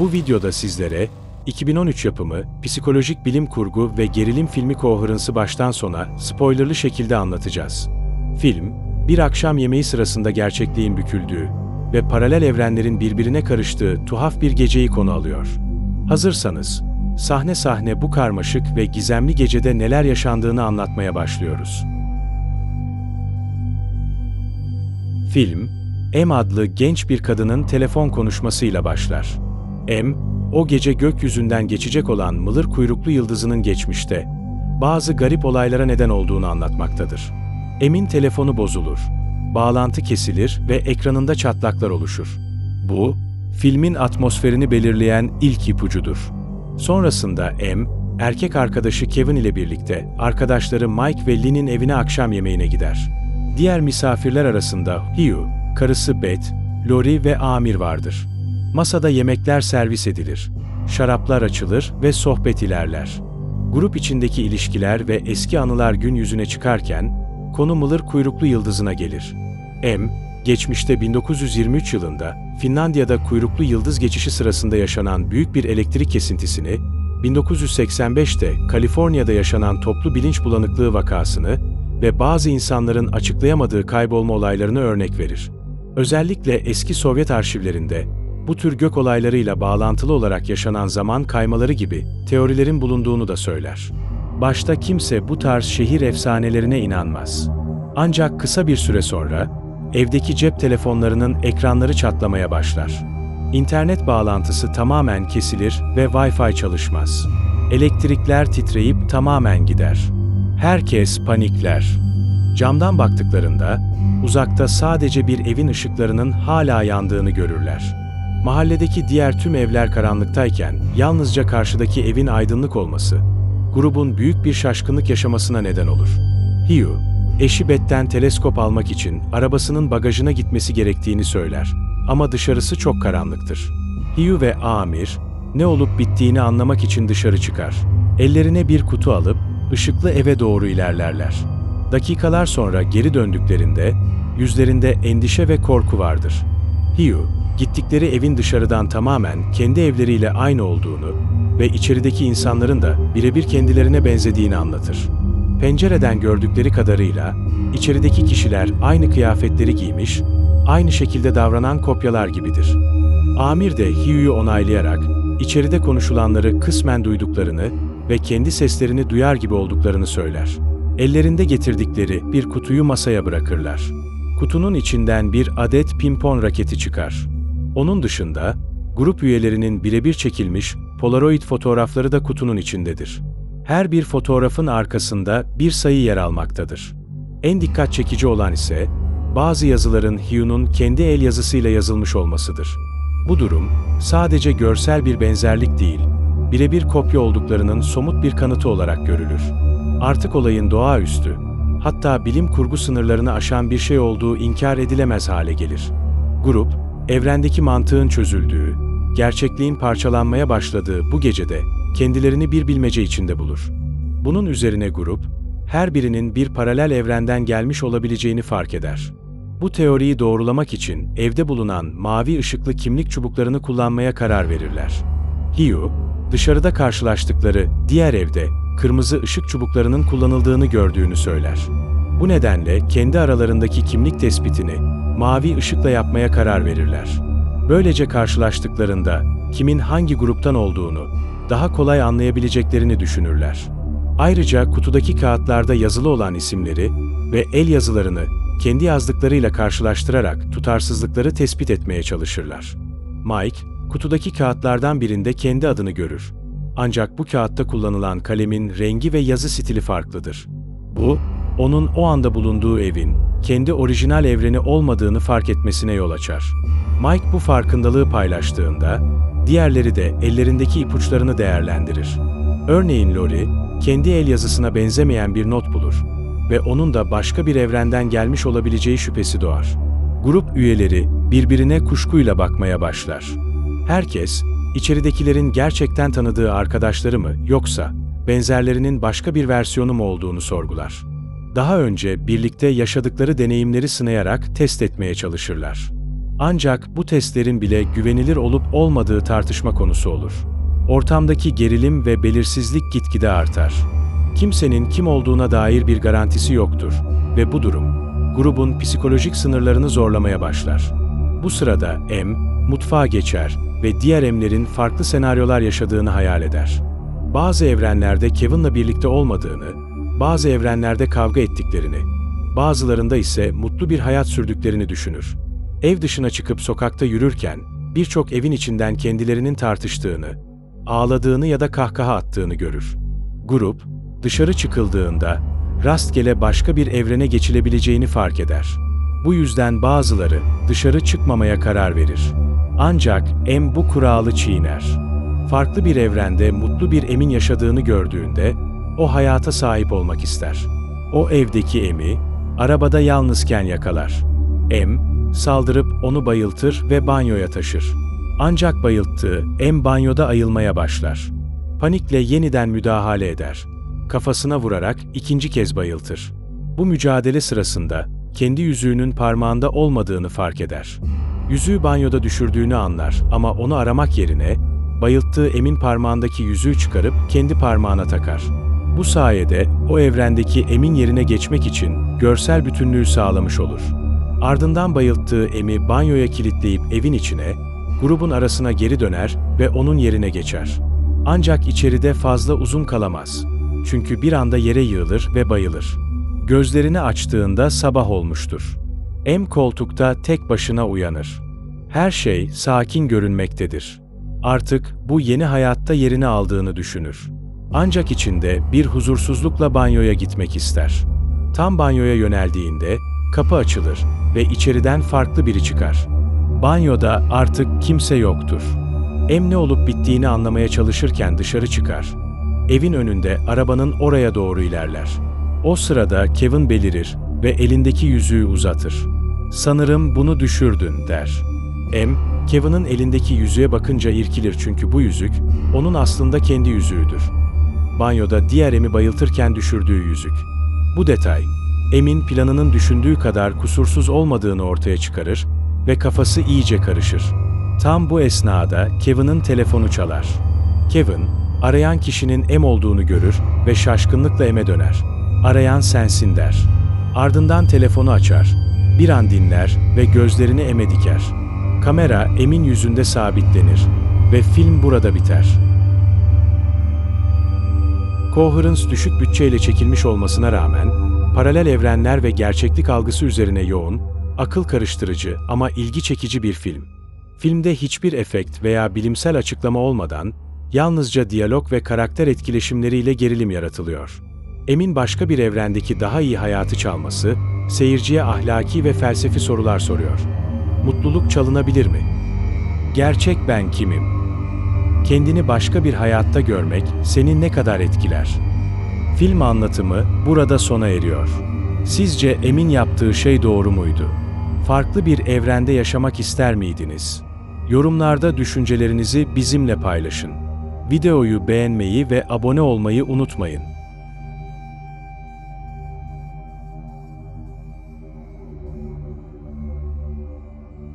Bu videoda sizlere 2013 yapımı psikolojik bilim kurgu ve gerilim filmi Coherence'ı baştan sona spoilerlı şekilde anlatacağız. Film, bir akşam yemeği sırasında gerçekliğin büküldüğü ve paralel evrenlerin birbirine karıştığı tuhaf bir geceyi konu alıyor. Hazırsanız, sahne sahne bu karmaşık ve gizemli gecede neler yaşandığını anlatmaya başlıyoruz. Film, M adlı genç bir kadının telefon konuşmasıyla başlar. M, o gece gökyüzünden geçecek olan mılır kuyruklu yıldızının geçmişte, bazı garip olaylara neden olduğunu anlatmaktadır. M'in telefonu bozulur, bağlantı kesilir ve ekranında çatlaklar oluşur. Bu, filmin atmosferini belirleyen ilk ipucudur. Sonrasında M, erkek arkadaşı Kevin ile birlikte arkadaşları Mike ve Lee'nin evine akşam yemeğine gider. Diğer misafirler arasında Hugh, karısı Beth, Lori ve Amir vardır. Masada yemekler servis edilir. Şaraplar açılır ve sohbet ilerler. Grup içindeki ilişkiler ve eski anılar gün yüzüne çıkarken, konu Mılır kuyruklu yıldızına gelir. M, geçmişte 1923 yılında Finlandiya'da kuyruklu yıldız geçişi sırasında yaşanan büyük bir elektrik kesintisini, 1985'te Kaliforniya'da yaşanan toplu bilinç bulanıklığı vakasını ve bazı insanların açıklayamadığı kaybolma olaylarını örnek verir. Özellikle eski Sovyet arşivlerinde bu tür gök olaylarıyla bağlantılı olarak yaşanan zaman kaymaları gibi teorilerin bulunduğunu da söyler. Başta kimse bu tarz şehir efsanelerine inanmaz. Ancak kısa bir süre sonra evdeki cep telefonlarının ekranları çatlamaya başlar. İnternet bağlantısı tamamen kesilir ve Wi-Fi çalışmaz. Elektrikler titreyip tamamen gider. Herkes panikler. Camdan baktıklarında uzakta sadece bir evin ışıklarının hala yandığını görürler. Mahalledeki diğer tüm evler karanlıktayken yalnızca karşıdaki evin aydınlık olması grubun büyük bir şaşkınlık yaşamasına neden olur. Hugh, eşi Beth'ten teleskop almak için arabasının bagajına gitmesi gerektiğini söyler. Ama dışarısı çok karanlıktır. Hugh ve Amir, ne olup bittiğini anlamak için dışarı çıkar. Ellerine bir kutu alıp ışıklı eve doğru ilerlerler. Dakikalar sonra geri döndüklerinde yüzlerinde endişe ve korku vardır. Hugh, gittikleri evin dışarıdan tamamen kendi evleriyle aynı olduğunu ve içerideki insanların da birebir kendilerine benzediğini anlatır. Pencereden gördükleri kadarıyla içerideki kişiler aynı kıyafetleri giymiş, aynı şekilde davranan kopyalar gibidir. Amir de Hugh'yu onaylayarak içeride konuşulanları kısmen duyduklarını ve kendi seslerini duyar gibi olduklarını söyler. Ellerinde getirdikleri bir kutuyu masaya bırakırlar. Kutunun içinden bir adet pimpon raketi çıkar. Onun dışında grup üyelerinin birebir çekilmiş Polaroid fotoğrafları da kutunun içindedir. Her bir fotoğrafın arkasında bir sayı yer almaktadır. En dikkat çekici olan ise bazı yazıların Hugh'un kendi el yazısıyla yazılmış olmasıdır. Bu durum sadece görsel bir benzerlik değil, birebir kopya olduklarının somut bir kanıtı olarak görülür. Artık olayın doğaüstü, hatta bilim kurgu sınırlarını aşan bir şey olduğu inkar edilemez hale gelir. Grup, evrendeki mantığın çözüldüğü, gerçekliğin parçalanmaya başladığı bu gecede kendilerini bir bilmece içinde bulur. Bunun üzerine grup, her birinin bir paralel evrenden gelmiş olabileceğini fark eder. Bu teoriyi doğrulamak için evde bulunan mavi ışıklı kimlik çubuklarını kullanmaya karar verirler. Hugh, dışarıda karşılaştıkları diğer evde kırmızı ışık çubuklarının kullanıldığını gördüğünü söyler. Bu nedenle kendi aralarındaki kimlik tespitini mavi ışıkla yapmaya karar verirler. Böylece karşılaştıklarında kimin hangi gruptan olduğunu daha kolay anlayabileceklerini düşünürler. Ayrıca kutudaki kağıtlarda yazılı olan isimleri ve el yazılarını kendi yazdıklarıyla karşılaştırarak tutarsızlıkları tespit etmeye çalışırlar. Mike, kutudaki kağıtlardan birinde kendi adını görür. Ancak bu kağıtta kullanılan kalemin rengi ve yazı stili farklıdır. Bu, onun o anda bulunduğu evin kendi orijinal evreni olmadığını fark etmesine yol açar. Mike bu farkındalığı paylaştığında, diğerleri de ellerindeki ipuçlarını değerlendirir. Örneğin Lori, kendi el yazısına benzemeyen bir not bulur ve onun da başka bir evrenden gelmiş olabileceği şüphesi doğar. Grup üyeleri birbirine kuşkuyla bakmaya başlar. Herkes, içeridekilerin gerçekten tanıdığı arkadaşları mı yoksa benzerlerinin başka bir versiyonu mu olduğunu sorgular. Daha önce birlikte yaşadıkları deneyimleri sınayarak test etmeye çalışırlar. Ancak bu testlerin bile güvenilir olup olmadığı tartışma konusu olur. Ortamdaki gerilim ve belirsizlik gitgide artar. Kimsenin kim olduğuna dair bir garantisi yoktur ve bu durum grubun psikolojik sınırlarını zorlamaya başlar. Bu sırada M mutfağa geçer ve diğer M'lerin farklı senaryolar yaşadığını hayal eder. Bazı evrenlerde Kevin'la birlikte olmadığını, bazı evrenlerde kavga ettiklerini, bazılarında ise mutlu bir hayat sürdüklerini düşünür. Ev dışına çıkıp sokakta yürürken birçok evin içinden kendilerinin tartıştığını, ağladığını ya da kahkaha attığını görür. Grup, dışarı çıkıldığında rastgele başka bir evrene geçilebileceğini fark eder. Bu yüzden bazıları dışarı çıkmamaya karar verir. Ancak M bu kuralı çiğner. Farklı bir evrende mutlu bir Emin yaşadığını gördüğünde o hayata sahip olmak ister. O evdeki Em'i arabada yalnızken yakalar. M saldırıp onu bayıltır ve banyoya taşır. Ancak bayılttığı M banyoda ayılmaya başlar. Panikle yeniden müdahale eder. Kafasına vurarak ikinci kez bayıltır. Bu mücadele sırasında kendi yüzüğünün parmağında olmadığını fark eder. Yüzüğü banyoda düşürdüğünü anlar ama onu aramak yerine bayılttığı Emin parmağındaki yüzüğü çıkarıp kendi parmağına takar. Bu sayede o evrendeki Emin yerine geçmek için görsel bütünlüğü sağlamış olur. Ardından bayılttığı Em'i banyoya kilitleyip evin içine, grubun arasına geri döner ve onun yerine geçer. Ancak içeride fazla uzun kalamaz. Çünkü bir anda yere yığılır ve bayılır. Gözlerini açtığında sabah olmuştur. M koltukta tek başına uyanır. Her şey sakin görünmektedir. Artık bu yeni hayatta yerini aldığını düşünür. Ancak içinde bir huzursuzlukla banyoya gitmek ister. Tam banyoya yöneldiğinde kapı açılır ve içeriden farklı biri çıkar. Banyoda artık kimse yoktur. M ne olup bittiğini anlamaya çalışırken dışarı çıkar. Evin önünde arabanın oraya doğru ilerler. O sırada Kevin belirir ve elindeki yüzüğü uzatır. Sanırım bunu düşürdün der. M, Kevin'in elindeki yüzüğe bakınca irkilir çünkü bu yüzük, onun aslında kendi yüzüğüdür. Banyoda diğer M'i bayıltırken düşürdüğü yüzük. Bu detay, Emin planının düşündüğü kadar kusursuz olmadığını ortaya çıkarır ve kafası iyice karışır. Tam bu esnada Kevin'in telefonu çalar. Kevin, arayan kişinin M olduğunu görür ve şaşkınlıkla M'e döner. Arayan sensin der. Ardından telefonu açar. Bir an dinler ve gözlerini M'e diker. Kamera Emin yüzünde sabitlenir ve film burada biter. Coherence düşük bütçeyle çekilmiş olmasına rağmen, paralel evrenler ve gerçeklik algısı üzerine yoğun, akıl karıştırıcı ama ilgi çekici bir film. Filmde hiçbir efekt veya bilimsel açıklama olmadan, yalnızca diyalog ve karakter etkileşimleriyle gerilim yaratılıyor. Emin başka bir evrendeki daha iyi hayatı çalması, seyirciye ahlaki ve felsefi sorular soruyor. Mutluluk çalınabilir mi? Gerçek ben kimim? Kendini başka bir hayatta görmek seni ne kadar etkiler? Film anlatımı burada sona eriyor. Sizce Emin yaptığı şey doğru muydu? Farklı bir evrende yaşamak ister miydiniz? Yorumlarda düşüncelerinizi bizimle paylaşın. Videoyu beğenmeyi ve abone olmayı unutmayın.